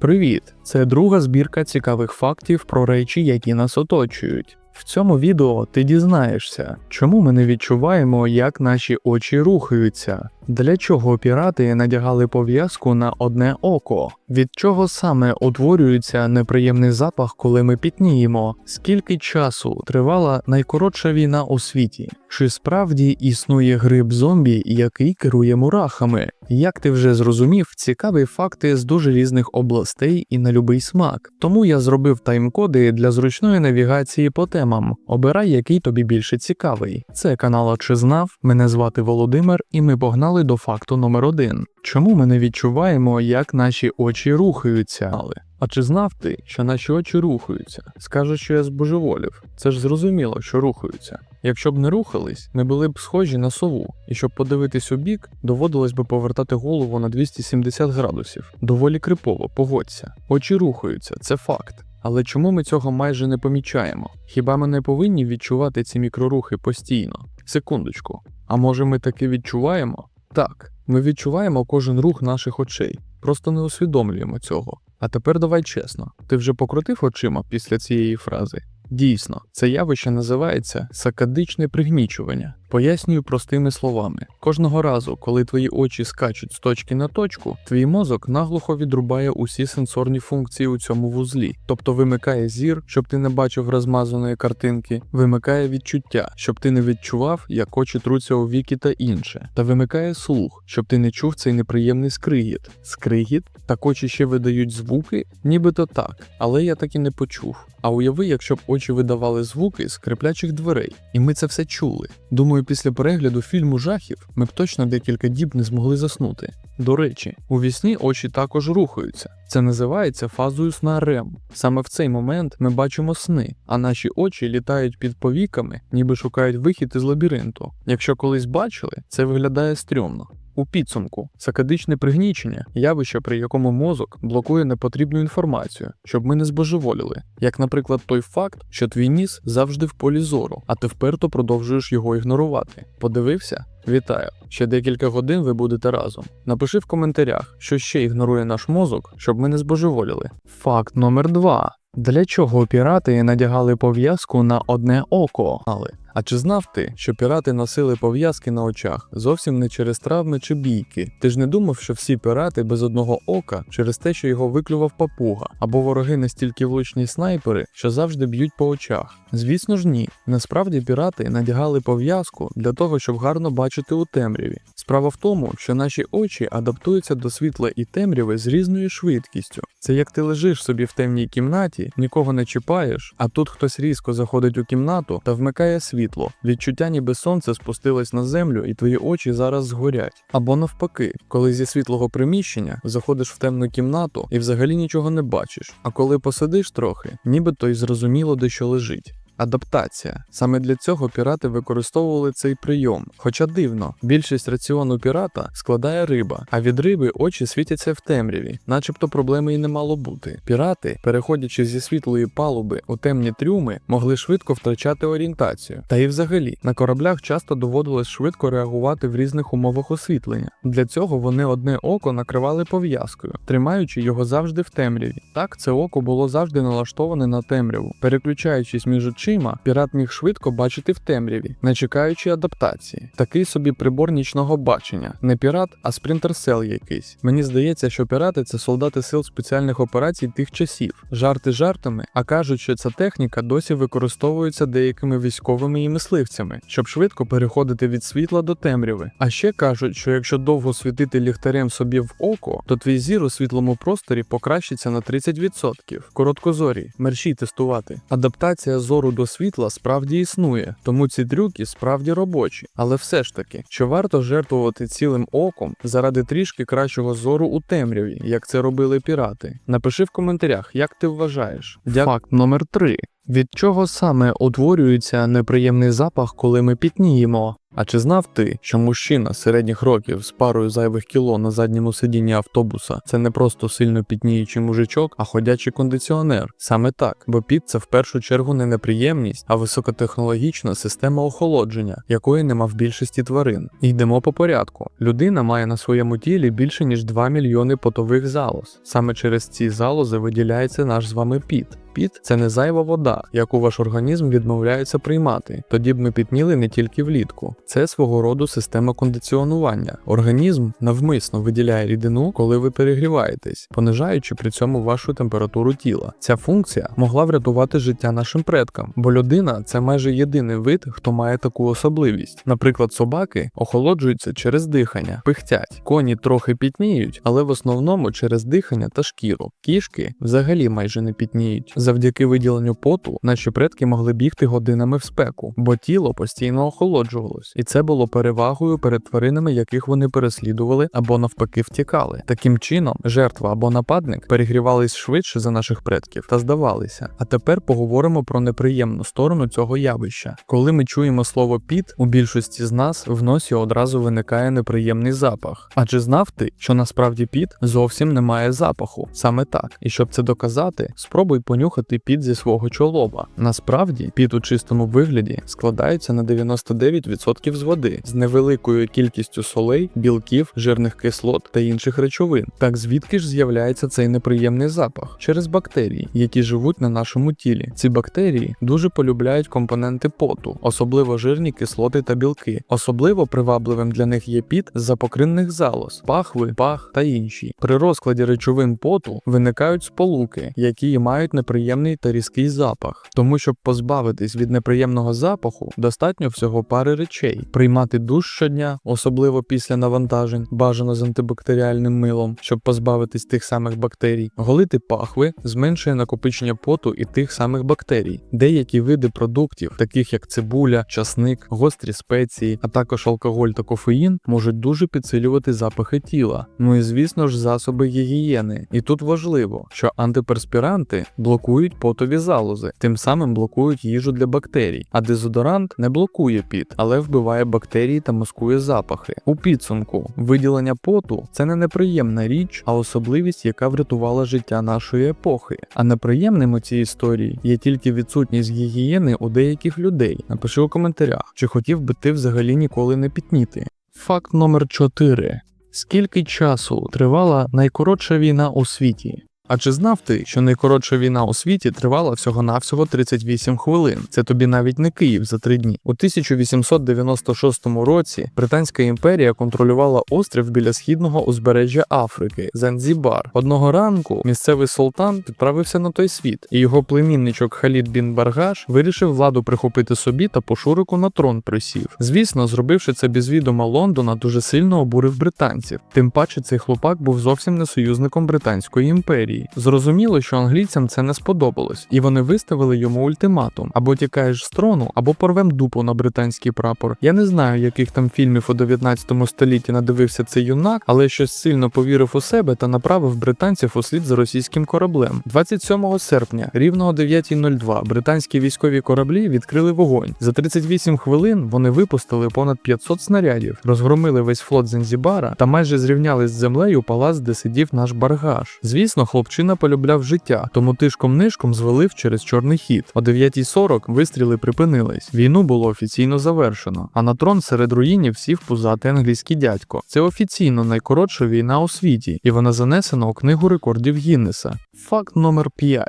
Привіт! Це друга збірка цікавих фактів про речі, які нас оточують. В цьому відео ти дізнаєшся, чому ми не відчуваємо, як наші очі рухаються, для чого пірати надягали пов'язку на одне око, від чого саме утворюється неприємний запах, коли ми пітніємо, скільки часу тривала найкоротша війна у світі, чи справді існує гриб зомбі, який керує мурахами. Як ти вже зрозумів, цікаві факти з дуже різних областей і на любий смак. Тому я зробив тайм-коди для зручної навігації по темам. Обирай, який тобі більше цікавий. Це канал «Чи знав. Мене звати Володимир, і ми погнали до факту номер один. Чому ми не відчуваємо, як наші очі рухаються? Але а чи знав ти, що наші очі рухаються? Скажеш, що я збожеволів. Це ж зрозуміло, що рухаються. Якщо б не рухались, ми були б схожі на сову, і щоб подивитись у бік, доводилось би повертати голову на 270 градусів. Доволі крипово, погодься. Очі рухаються, це факт. Але чому ми цього майже не помічаємо? Хіба ми не повинні відчувати ці мікрорухи постійно? Секундочку. А може ми таки відчуваємо? Так, ми відчуваємо кожен рух наших очей, просто не усвідомлюємо цього. А тепер давай чесно, ти вже покрутив очима після цієї фрази? Дійсно, це явище називається сакадичне пригнічування. Пояснюю простими словами: кожного разу, коли твої очі скачуть з точки на точку, твій мозок наглухо відрубає усі сенсорні функції у цьому вузлі, тобто вимикає зір, щоб ти не бачив розмазаної картинки, вимикає відчуття, щоб ти не відчував, як очі труться у віки та інше, та вимикає слух, щоб ти не чув цей неприємний скригіт. Скригіт? Так очі ще видають звуки, нібито так, але я так і не почув. А уяви, якщо б очі видавали звуки з криплячих дверей, і ми це все чули. Думаю, після перегляду фільму жахів ми б точно декілька діб не змогли заснути. До речі, у вісні очі також рухаються. Це називається фазою сна рем. Саме в цей момент ми бачимо сни, а наші очі літають під повіками, ніби шукають вихід із лабіринту. Якщо колись бачили, це виглядає стрьомно. У підсумку сакадичне пригнічення явище, при якому мозок блокує непотрібну інформацію, щоб ми не збожеволіли, як, наприклад, той факт, що твій ніс завжди в полі зору, а ти вперто продовжуєш його ігнорувати. Подивився? Вітаю! Ще декілька годин ви будете разом. Напиши в коментарях, що ще ігнорує наш мозок, щоб ми не збожеволіли. Факт номер 2 Для чого пірати надягали пов'язку на одне око? Але а чи знав ти, що пірати носили пов'язки на очах зовсім не через травми чи бійки? Ти ж не думав, що всі пірати без одного ока через те, що його виклював папуга, або вороги настільки влучні снайпери, що завжди б'ють по очах? Звісно ж, ні. Насправді пірати надягали пов'язку для того, щоб гарно бачити у темряві. Справа в тому, що наші очі адаптуються до світла і темряви з різною швидкістю. Це як ти лежиш собі в темній кімнаті, нікого не чіпаєш, а тут хтось різко заходить у кімнату та вмикає світло. Відчуття, ніби сонце спустилось на землю, і твої очі зараз згорять. Або навпаки, коли зі світлого приміщення заходиш в темну кімнату і взагалі нічого не бачиш. А коли посидиш трохи, нібито й зрозуміло, де що лежить. Адаптація. Саме для цього пірати використовували цей прийом. Хоча дивно, більшість раціону пірата складає риба, а від риби очі світяться в темряві, начебто проблеми і не мало бути. Пірати, переходячи зі світлої палуби у темні трюми, могли швидко втрачати орієнтацію. Та і взагалі на кораблях часто доводилось швидко реагувати в різних умовах освітлення. Для цього вони одне око накривали пов'язкою, тримаючи його завжди в темряві. Так це око було завжди налаштоване на темряву, переключаючись між очима, пірат міг швидко бачити в темряві, не чекаючи адаптації. Такий собі прибор нічного бачення. Не пірат, а спринтерсел якийсь. Мені здається, що пірати це солдати сил спеціальних операцій тих часів. Жарти жартами, а кажуть, що ця техніка досі використовується деякими військовими і мисливцями, щоб швидко переходити від світла до темряви. А ще кажуть, що якщо довго світити ліхтарем собі в око, то твій зір у світлому просторі покращиться на 30%. Короткозорі, мерщій тестувати. Адаптація зору до світла справді існує, тому ці трюки справді робочі. Але все ж таки, що варто жертвувати цілим оком заради трішки кращого зору у темряві, як це робили пірати. Напиши в коментарях, як ти вважаєш. Факт номер 3 від чого саме утворюється неприємний запах, коли ми пітніємо? А чи знав ти, що мужчина середніх років з парою зайвих кіло на задньому сидінні автобуса це не просто сильно пітніючий мужичок, а ходячий кондиціонер? Саме так, бо піт це в першу чергу не неприємність, а високотехнологічна система охолодження, якої нема в більшості тварин. Йдемо по порядку. Людина має на своєму тілі більше ніж 2 мільйони потових залоз. Саме через ці залози виділяється наш з вами піт. Піт це не зайва вода, яку ваш організм відмовляється приймати. Тоді б ми пітніли не тільки влітку. Це свого роду система кондиціонування. Організм навмисно виділяє рідину, коли ви перегріваєтесь, понижаючи при цьому вашу температуру тіла. Ця функція могла врятувати життя нашим предкам, бо людина це майже єдиний вид, хто має таку особливість. Наприклад, собаки охолоджуються через дихання, пихтять, коні трохи пітніють, але в основному через дихання та шкіру. Кішки взагалі майже не пітніють. Завдяки виділенню поту наші предки могли бігти годинами в спеку, бо тіло постійно охолоджувалось, і це було перевагою перед тваринами, яких вони переслідували або навпаки втікали. Таким чином, жертва або нападник перегрівались швидше за наших предків та здавалися. А тепер поговоримо про неприємну сторону цього явища. Коли ми чуємо слово піт, у більшості з нас в носі одразу виникає неприємний запах. Адже знав ти, що насправді піт зовсім не має запаху, саме так. І щоб це доказати, спробуй понюхати піт зі свого чолоба. Насправді, піт у чистому вигляді складається на 99% з води з невеликою кількістю солей, білків, жирних кислот та інших речовин. Так звідки ж з'являється цей неприємний запах? Через бактерії, які живуть на нашому тілі. Ці бактерії дуже полюбляють компоненти поту, особливо жирні кислоти та білки. Особливо привабливим для них є піт з запокринних залоз, пахви, пах та інші. При розкладі речовин поту виникають сполуки, які мають неприємний та різкий запах. Тому, щоб позбавитись від неприємного запаху, достатньо всього пари речей: приймати душ щодня, особливо після навантажень, бажано з антибактеріальним милом, щоб позбавитись тих самих бактерій, голити пахви зменшує накопичення поту і тих самих бактерій. Деякі види продуктів, таких як цибуля, часник, гострі спеції, а також алкоголь та кофеїн, можуть дуже підсилювати запахи тіла. Ну і звісно ж, засоби гігієни. І тут важливо, що антиперспіранти блокують потові залози, тим самим блокують їжу для бактерій. А дезодорант не блокує піт, але вбиває бактерії та маскує запахи. У підсумку виділення поту це не неприємна річ, а особливість, яка врятувала життя нашої епохи. А неприємним у цій історії є тільки відсутність гігієни у деяких людей. Напиши у коментарях, чи хотів би ти взагалі ніколи не пітніти. Факт номер 4. Скільки часу тривала найкоротша війна у світі? А чи знав ти, що найкоротша війна у світі тривала всього-навсього 38 хвилин? Це тобі навіть не Київ за три дні. У 1896 році Британська імперія контролювала острів біля східного узбережжя Африки Занзібар. Одного ранку місцевий султан відправився на той світ, і його племінничок Халід бін Баргаш вирішив владу прихопити собі та по шурику на трон присів. Звісно, зробивши це без відома Лондона, дуже сильно обурив британців. Тим паче цей хлопак був зовсім не союзником Британської імперії. Зрозуміло, що англійцям це не сподобалось, і вони виставили йому ультиматум: або тікаєш з трону, або порвем дупу на британський прапор. Я не знаю, яких там фільмів у 19 столітті надивився цей юнак, але щось сильно повірив у себе та направив британців услід за російським кораблем. 27 серпня, рівно о 9.02, британські військові кораблі відкрили вогонь. За 38 хвилин вони випустили понад 500 снарядів, розгромили весь флот Занзібара та майже зрівняли з землею палац, де сидів наш баргаш. Звісно, хлопчина полюбляв життя, тому тишком-нишком звалив через чорний хід. О 9.40 вистріли припинились. Війну було офіційно завершено. А на трон серед руїнів сів пузати англійський дядько. Це офіційно найкоротша війна у світі, і вона занесена у книгу рекордів Гіннеса. Факт номер 5.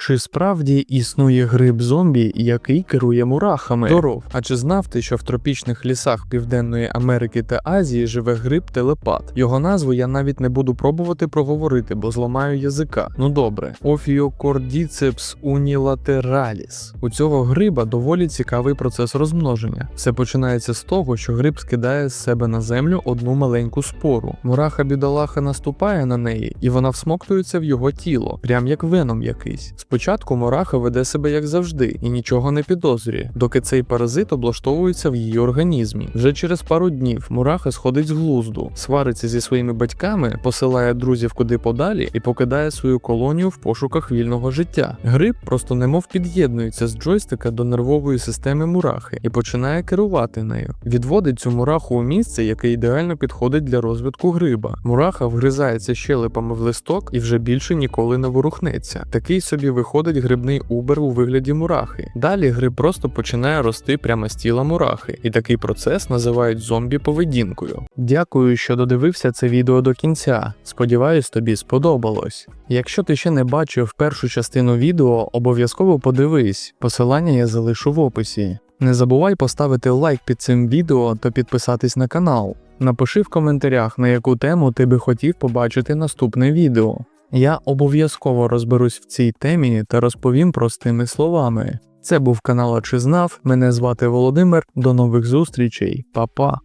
Чи справді існує гриб зомбі, який керує мурахами? Здоров. А чи знав ти, що в тропічних лісах Південної Америки та Азії живе гриб телепат? Його назву я навіть не буду пробувати проговорити, бо зламаю язика. Ну добре, Офіокордіцепс унілатераліс. У цього гриба доволі цікавий процес розмноження. Все починається з того, що гриб скидає з себе на землю одну маленьку спору. Мураха бідолаха наступає на неї, і вона всмоктується в його тіло, прям як веном якийсь. Спочатку мураха веде себе як завжди і нічого не підозрює, доки цей паразит облаштовується в її організмі. Вже через пару днів мураха сходить з глузду, свариться зі своїми батьками, посилає друзів куди подалі і покидає свою колонію в пошуках вільного життя. Гриб просто немов під'єднується з джойстика до нервової системи мурахи і починає керувати нею. Відводить цю мураху у місце, яке ідеально підходить для розвитку гриба. Мураха вгризається щелепами в листок і вже більше ніколи не ворухнеться. Такий собі виходить грибний убер у вигляді мурахи. Далі гриб просто починає рости прямо з тіла мурахи, і такий процес називають зомбі-поведінкою. Дякую, що додивився це відео до кінця. Сподіваюсь, тобі сподобалось. Якщо ти ще не бачив першу частину відео, обов'язково подивись. Посилання я залишу в описі. Не забувай поставити лайк під цим відео та підписатись на канал. Напиши в коментарях, на яку тему ти би хотів побачити наступне відео. Я обов'язково розберусь в цій темі та розповім простими словами. Це був канал «А Чи знав. Мене звати Володимир. До нових зустрічей, Па-па.